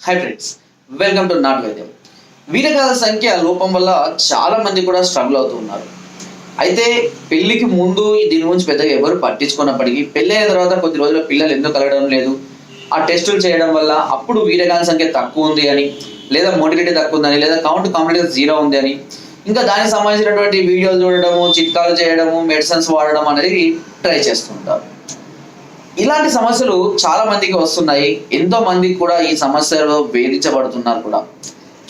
High friends welcome to నాట్ వైద్యం వీరగాల సంఖ్య లోపం వల్ల చాలా మంది కూడా స్ట్రగుల్ అవుతూ ఉన్నారు. అయితే పెళ్ళికి ముందు దీని గురించి పెద్దగా ఎవరు పట్టించుకున్నప్పటికీ పెళ్ళి అయిన తర్వాత కొద్ది రోజుల పిల్లలు ఎందుకు కలగడం లేదు? ఆ టెస్టులు చేయడం వల్ల అప్పుడు వీరగాల సంఖ్య తక్కువ ఉంది అని లేదా మోటిలిటీ తక్కువ ఉందని లేదా కౌంట్ కంప్లీట్గా జీరో ఉంది అని ఇంకా దానికి సంబంధించినటువంటి వీడియోలు చూడడము చిట్కాలు చేయడము మెడిసిన్స్ వాడడం అనేది ట్రై చేస్తుంటారు ఇలాంటి సమస్యలు చాలా మందికి వస్తున్నాయి. ఎంతో మందికి కూడా ఈ సమస్యలు వేధించబడుతున్నారు కూడా.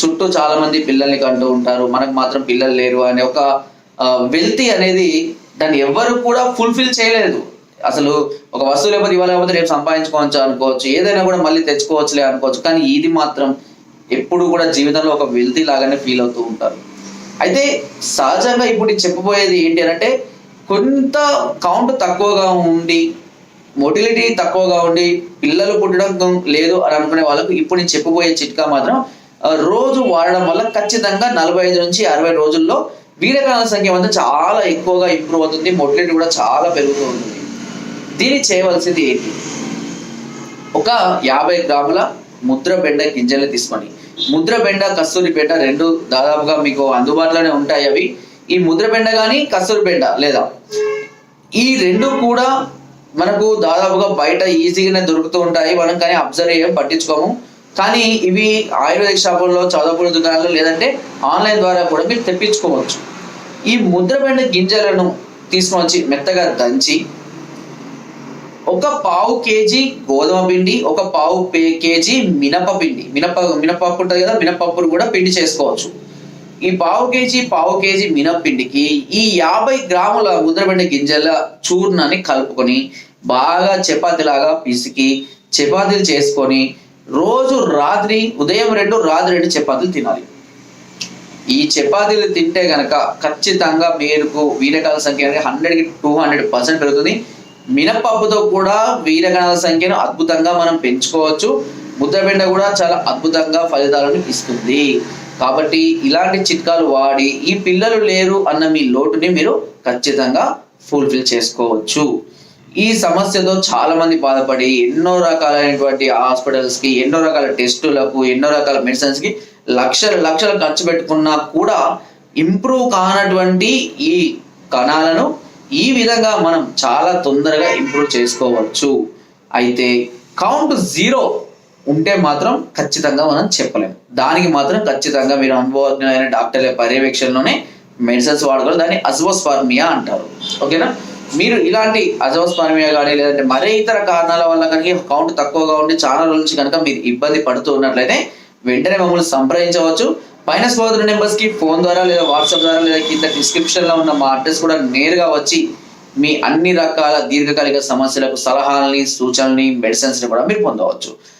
చుట్టూ చాలా మంది పిల్లల్ని కంటూ ఉంటారు. మనకు మాత్రం పిల్లలు లేరు అనే ఒక వెల్తీ అనేది దాన్ని ఎవ్వరు కూడా ఫుల్ఫిల్ చేయలేదు. అసలు ఒక వస్తువు లేకపోతే ఇవాళ లేకపోతే రేపు సంపాదించుకోవచ్చు అనుకోవచ్చు. ఏదైనా కూడా మళ్ళీ తెచ్చుకోవచ్చులే అనుకోవచ్చు. కానీ ఇది మాత్రం ఎప్పుడు కూడా జీవితంలో ఒక వెల్తీ లాగానే ఫీల్ అవుతూ ఉంటారు. అయితే సహజంగా ఇప్పుడు చెప్పబోయేది ఏంటి అంటే కొంత కౌంట్ తక్కువగా ఉండి మొటిలిటీ తక్కువగా ఉండి పిల్లలు పుట్టడం లేదు అని అనుకునే వాళ్ళకు ఇప్పుడు నేను చెప్పబోయే చిట్కా మాత్రం రోజు వాడడం వల్ల ఖచ్చితంగా నలభై ఐదు నుంచి అరవై రోజుల్లో వీరకాల సంఖ్య మాత్రం చాలా ఎక్కువగా ఇంప్రూవ్ అవుతుంది మొటిలిటీ కూడా చాలా పెరుగుతూ ఉంటుంది. దీన్ని చేయవలసింది ఏంటి? ఒక యాభై గ్రాముల ముద్ర బెండ గింజలు తీసుకొని ముద్ర బెండ కస్తూరి బెండ రెండు దాదాపుగా మీకు అందుబాటులోనే ఉంటాయి అవి. ఈ ముద్ర బెండ కానీ కస్తూరి బెండ లేదా ఈ రెండు కూడా మనకు దాదాపుగా బయట ఈజీగానే దొరుకుతూ ఉంటాయి. మనం కానీ అబ్జర్వ్ చేయం పట్టించుకోము. కానీ ఇవి ఆయుర్వేదిక్ షాపుల్లో చదువుకున్న దుకాణాలు లేదంటే ఆన్లైన్ ద్వారా కూడా మీరు తెప్పించుకోవచ్చు. ఈ ముద్రపడిన గింజలను తీసుకొని వచ్చి మెత్తగా దంచి ఒక పావు కేజీ గోధుమ పిండి ఒక పావు పే- కేజీ మినప పిండి. మినప మినపప్పు ఉంటుంది కదా మినపప్పును కూడా పిండి చేసుకోవచ్చు. ఈ పావు కేజీ పావు కేజీ మినప్పిండికి ఈ యాభై గ్రాముల ముద్రబెండ గింజల చూర్ణాన్ని కలుపుకొని బాగా చపాతీలాగా పిసికి చపాతీలు చేసుకొని రోజు రాత్రి ఉదయం రెండు రాత్రి రెండు చపాతీలు తినాలి. ఈ చపాతీలు తింటే గనక ఖచ్చితంగా మీకు వీరకాల సంఖ్య అనేది హండ్రెడ్కి టూ హండ్రెడ్ పర్సెంట్ పెరుగుతుంది. మినపప్పుతో కూడా వీరకణాల సంఖ్యను అద్భుతంగా మనం పెంచుకోవచ్చు. ముద్దబెండ కూడా చాలా అద్భుతంగా ఫలితాలను ఇస్తుంది. కాబట్టి ఇలాంటి చిట్కాలు వాడి ఈ పిల్లలు లేరు అన్న మీ లోటుని మీరు ఖచ్చితంగా ఫుల్ఫిల్ చేసుకోవచ్చు. ఈ సమస్యతో చాలా మంది బాధపడి ఎన్నో రకాలైనటువంటి హాస్పిటల్స్కి ఎన్నో రకాల టెస్టులకు ఎన్నో రకాల మెడిసిన్స్కి లక్షల లక్షలు ఖర్చు పెట్టుకున్నా కూడా ఇంప్రూవ్ కానటువంటి ఈ కణాలను ఈ విధంగా మనం చాలా తొందరగా ఇంప్రూవ్ చేసుకోవచ్చు. అయితే కౌంట్ జీరో ఉంటే మాత్రం ఖచ్చితంగా మనం చెప్పలేము. దానికి మాత్రం ఖచ్చితంగా మీరు అనుభవజ్ఞులైన డాక్టర్ల పర్యవేక్షణలోనే మెడిసిన్స్ వాడుకోవాలి. దాన్ని అజోస్పార్మియా అంటారు. ఓకేనా? మీరు ఇలాంటి అజోస్పార్మియా కానీ లేదంటే మరే ఇతర కారణాల వల్ల కనుక కౌంట్ తక్కువగా ఉండి చాలా రోజుల నుంచి కనుక మీరు ఇబ్బంది పడుతూ ఉన్నట్లయితే వెంటనే మమ్మల్ని సంప్రదించవచ్చు. పైన స్పోతున్న నెంబర్స్కి ఫోన్ ద్వారా లేదా వాట్సాప్ ద్వారా లేదా కింద డిస్క్రిప్షన్లో ఉన్న మా అడ్రస్ కూడా నేరుగా వచ్చి మీ అన్ని రకాల దీర్ఘకాలిక సమస్యలకు సలహాలని సూచనల్ని మెడిసిన్స్ని కూడా మీరు పొందవచ్చు.